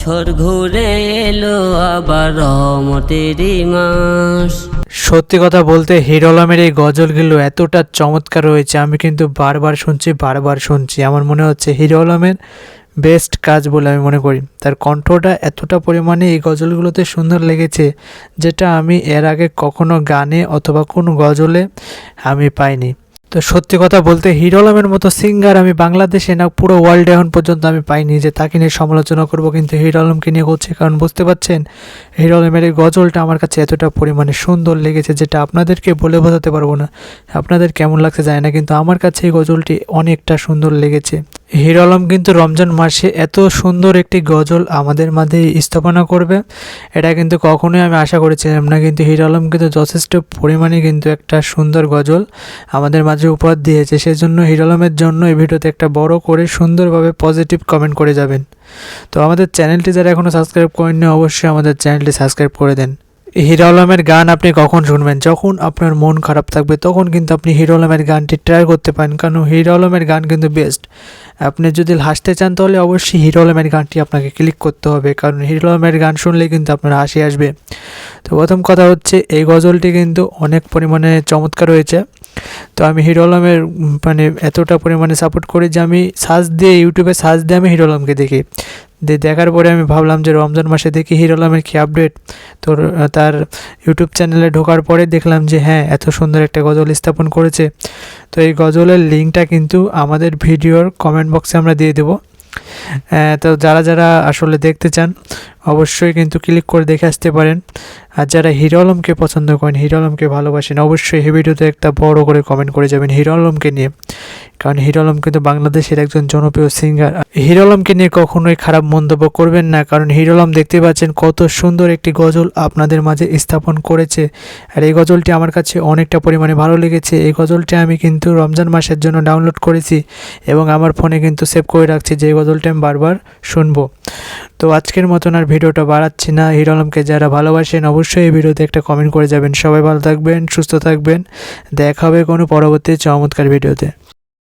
বছর ঘুরে এলো আবার রহমতেরই মাস। সত্যি কথা বলতে হিরো এই গজলগুলো এতটা চমৎকার রয়েছে আমি কিন্তু বারবার শুনছি বারবার শুনছি। আমার মনে হচ্ছে হিরো বেস্ট কাজ বলে আমি মনে করি। তার কণ্ঠটা এতটা পরিমাণে এই গজলগুলোতে সুন্দর লেগেছে, যেটা আমি এর আগে কখনো গানে অথবা কোনো গজলে আমি পাইনি। তো সত্যি কথা বলতে হিরো আলমের মতো সিঙ্গার আমি বাংলাদেশে না, পুরো ওয়ার্ল্ডে এখন পর্যন্ত আমি পাইনি যে তাকে নিয়ে সমালোচনা করব, কিন্তু হিরো আলমকে নিয়ে করছে কারণ বুঝতে পারছেন, হিরো আলমের এই গজলটা আমার কাছে এতটা পরিমাণে সুন্দর লেগেছে যেটা আপনাদেরকে বলে বোঝাতে পারব না। আপনাদের কেমন লাগছে যায় না, কিন্তু আমার কাছে এই গজলটি অনেকটা সুন্দর লেগেছে। হিরো আলম কিন্তু রমজান মাসে এত সুন্দর একটি গজল আমাদের মাঝে স্থাপনা করবে, এটা কিন্তু কখনোই আমি আশা করেছিলাম না, কিন্তু হিরো আলম কিন্তু যথেষ্ট পরিমাণে কিন্তু একটা সুন্দর গজল আমাদের মাঝে উপহার দিয়েছে, সেজন্য হিরো আলমের জন্য এই ভিডিওতে একটা বড় করে সুন্দরভাবে পজিটিভ কমেন্ট করে যাবেন। তো আমাদের চ্যানেলটি যারা এখনও সাবস্ক্রাইব করেননি, অবশ্যই আমাদের চ্যানেলটি সাবস্ক্রাইব করে দেন। হিরো আলমের গান আপনি কখন শুনবেন? যখন আপনার মন খারাপ থাকবে, তখন কিন্তু আপনি হিরো আলমের গানটি ট্রাই করতে পারেন, কারণ হিরো আলমের গান কিন্তু বেস্ট আপনি যদি হাসতে চান, তাহলে অবশ্যই হিরো আলমের গানটি আপনাকে ক্লিক করতে হবে, কারণ হিরো আলমের গান শুনলে কিন্তু আপনার হাসি আসবে। তো প্রথম কথা হচ্ছে, এই গজলটি কিন্তু অনেক পরিমাণে চমৎকার হয়েছে। তো আমি হিরো আলমের মানে এতটা পরিমাণে সাপোর্ট করি যে আমি সার্চ দিয়ে ইউটিউবে সার্চ দিয়ে আমি হিরো আলমকে দেখি। দেখার পরে আমি ভাবলাম যে রমজান মাসে দেখি হিরো আলমের কী আপডেট তোর তার ইউটিউব চ্যানেলে ঢোকার পরে দেখলাম যে হ্যাঁ এত সুন্দর একটা গজল স্থাপন করেছে। তো এই গজলের লিঙ্কটা কিন্তু আমাদের ভিডিওর কমেন্ট বক্সে আমরা দিয়ে দেবো। তো যারা যারা আসলে দেখতে চান, অবশ্যই কিন্তু ক্লিক করে দেখে আসতে পারেন। আর যারা হিরো আলমকে পছন্দ করেন, হিরো আলমকে ভালোবাসেন, অবশ্যই এই ভিডিওতে একটা বড় করে কমেন্ট করে যাবেন হিরো আলমকে নিয়ে। কারণ হিরো আলম কিন্তু বাংলাদেশের একজন জনপ্রিয় সিঙ্গার হিরো আলমকে নিয়ে কখনোই খারাপ মন্তব্য করবেন না, কারণ হিরো আলম দেখতে পাচ্ছেন কত সুন্দর একটি গজল আপনাদের মাঝে স্থাপন করেছে। আর এই গজলটি আমার কাছে অনেকটা পরিমাণে ভালো লেগেছে। এই গজলটি আমি কিন্তু রমজান মাসের জন্য ডাউনলোড করেছি এবং আমার ফোনে কিন্তু সেভ করে রাখছি, যে এই গজলটি আমি বারবার শুনব। তো আজকের মতন আর ভিডিওটা বাড়াচ্ছি না। হিরো আলমকে যারা ভালোবাসেন অবশ্যই এই ভিডিওতে একটা কমেন্ট করে যাবেন। সবাই ভালো থাকবেন, সুস্থ থাকবেন। দেখা হবে কোনো পরবর্তী চমৎকার ভিডিওতে।